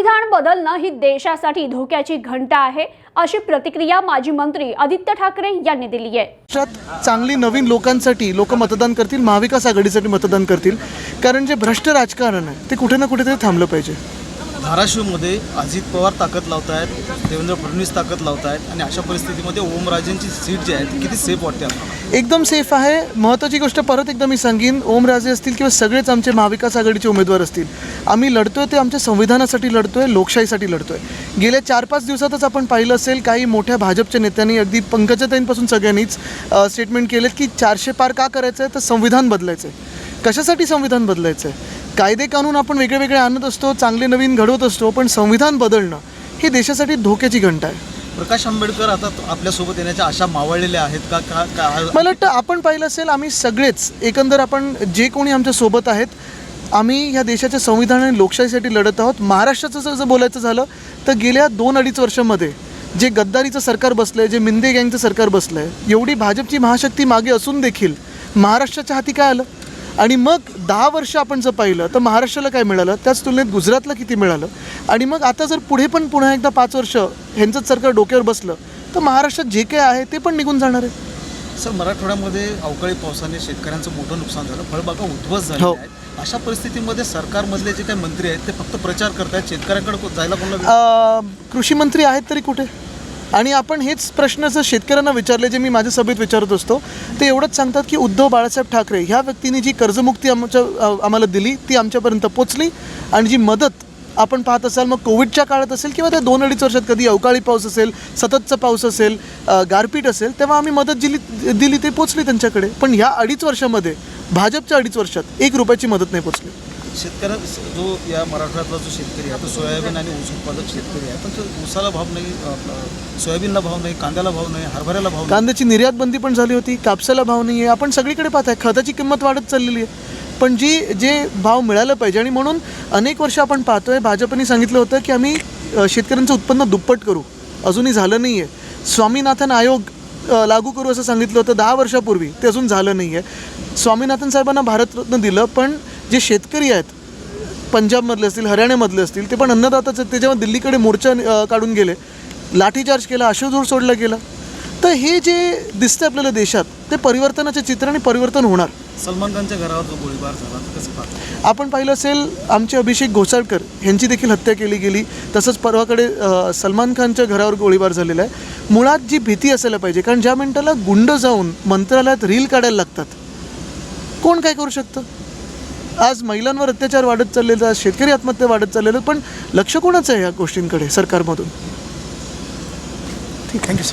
संविधान बदलणं ही देशासाठी धोक्याची घंटा आहे अशी प्रतिक्रिया माजी मंत्री आदित्य ठाकरे यांनी दिली आहे. महाराष्ट्रात चांगली नवीन लोकांसाठी लोक मतदान करतील महाविकास आघाडीसाठी मतदान करतील. कारण जे भ्रष्ट राजकारण आहे ते कुठे ना कुठेतरी थांबलं पाहिजे. धाराशिवमध्ये अजित पवार ताकद लावत आहेत देवेंद्र फडणवीस ताकद लावत आहेत आणि अशा परिस्थितीमध्ये ओमराजेंची सीट जी आहे ती किती सेफ वाटते आपल्याला? एकदम सेफ आहे. महत्त्वाची गोष्ट परत एकदा मी सांगेन ओमराजे असतील किंवा सगळेच आमचे महाविकास आघाडीचे उमेदवार असतील आम्ही लढतोय ते आमच्या संविधानासाठी लढतोय लोकशाहीसाठी लढतोय. गेल्या चार पाच दिवसातच आपण पाहिलं असेल काही मोठ्या भाजपच्या नेत्यांनी अगदी पंकजाताईंपासून सगळ्यांनीच स्टेटमेंट केलेत की चारशे पार का करायचं आहे तर संविधान बदलायचं आहे कशासाठी संविधान बदलायचं आहे कायदे कानून आपण वेगळे वेगळे आणत असतो चांगले नवीन घडवत असतो पण संविधान बदलणं ही देशासाठी धोक्याची घंटा आहे. प्रकाश आंबेडकर आता आपल्यासोबत येण्याच्या आशा मावळलेल्या आहेत का? का का- मला वाटतं आपण पाहिलं असेल आम्ही सगळेच एकंदर आपण जे कोणी आमच्यासोबत आहेत आम्ही ह्या देशाच्या संविधान आणि लोकशाहीसाठी लढत आहोत. महाराष्ट्राचं जर जर बोलायचं झालं तर गेल्या दोन अडीच वर्षामध्ये जे गद्दारीचं सरकार बसलं आहे जे मिंदे गँगचं सरकार बसलं आहे एवढी भाजपची महाशक्ती मागे असून देखील महाराष्ट्राच्या हाती काय आलं? आणि मग दहा वर्ष आपण जर पाहिलं तर महाराष्ट्राला काय मिळालं? त्याच तुलनेत गुजरातला किती मिळालं? आणि मग आता जर पुढे पण पुन्हा एकदा पाच वर्ष ह्यांचंच सरकार डोक्यावर बसलं तर महाराष्ट्रात जे काय आहे ते पण निघून जाणार आहे. सर मराठवाड्यामध्ये अवकाळी पावसाने शेतकऱ्यांचं मोठं नुकसान झालं फळबागा उद्ध्वस्त झाल्या हो. आहेत. अशा परिस्थितीमध्ये सरकारमधले जे काही मंत्री आहेत ते फक्त प्रचार करतायत शेतकऱ्यांकडे को- जायला कोणाला अ, कृषी मंत्री आहेत तरी कुठे? आणि आपण हेच प्रश्न जर शेतकऱ्यांना विचारले जे मी माझ्या सभेत विचारत असतो ते एवढंच सांगतात की उद्धव बाळासाहेब ठाकरे ह्या व्यक्तीने जी कर्जमुक्ती आमच्या आम्हाला दिली ती आमच्यापर्यंत पोचली आणि जी मदत आपण पाहत असाल मग कोविडच्या काळात असेल किंवा त्या दोन अडीच वर्षात कधी अवकाळी पाऊस असेल सततचा पाऊस असेल गारपीट असेल तेव्हा आम्ही मदत दिली दिली ते पोचली त्यांच्याकडे. पण ह्या अडीच वर्षामध्ये भाजपच्या अडीच वर्षात एक रुपयाची मदत नाही पोचली. शेतकऱ्या जो या मराठवाड्यातला जो शेतकरी आहे तो सोयाबीन आणि ऊस उत्पादक शेतकरी आहे पण तो ऊसाला भाव नाही सोयाबीनला भाव नाही कांद्याला भाव नाही हरभऱ्याला भाव कांद्याची निर्यात बंदी पण झाली होती कापसाला भाव नाही आहे आपण सगळीकडे पाहत आहे खताची किंमत वाढत चाललेली आहे. पण जी जे भाव मिळालं पाहिजे आणि म्हणून अनेक वर्ष आपण पाहतोय भाजपने सांगितलं होतं की आम्ही शेतकऱ्यांचं उत्पन्न दुप्पट करू. अजूनही झालं नाही आहे स्वामीनाथन आयोग लागू करू असं सांगितलं होतं दहा वर्षापूर्वी. ते अजून झालं नाही आहे स्वामीनाथन साहेबांना भारतरत्न दिलं पण जे शेतकरी आहेत पंजाबमधले असतील हरियाणामधले असतील ते पण अन्नदाताच आहेत. ते जेव्हा दिल्लीकडे मोर्चा काढून गेले लाठीचार्ज केला अश्रुधूर सोडला गेला. तर हे जे दिसतं आपल्याला देशात ते परिवर्तनाचे चित्र आणि परिवर्तन होणार. सलमान खानच्या घरावर जो गोळीबार झाला आपण पाहिलं असेल आमचे अभिषेक घोसाळकर यांची देखील हत्या केली गेली. तसंच परवाकडे सलमान खानच्या घरावर गोळीबार झालेला आहे. मुळात जी भीती असायला पाहिजे कारण ज्या मिनिटाला गुंड जाऊन मंत्रालयात रील काढायला लागतात कोण काय करू शकतं? आज महिलांवर अत्याचार वाढत चाललेले आज शेतकरी आत्महत्या वाढत चाललेलं पण लक्ष कोणाचं आहे या गोष्टींकडे सरकारमधून? ठीक थँक्यू सर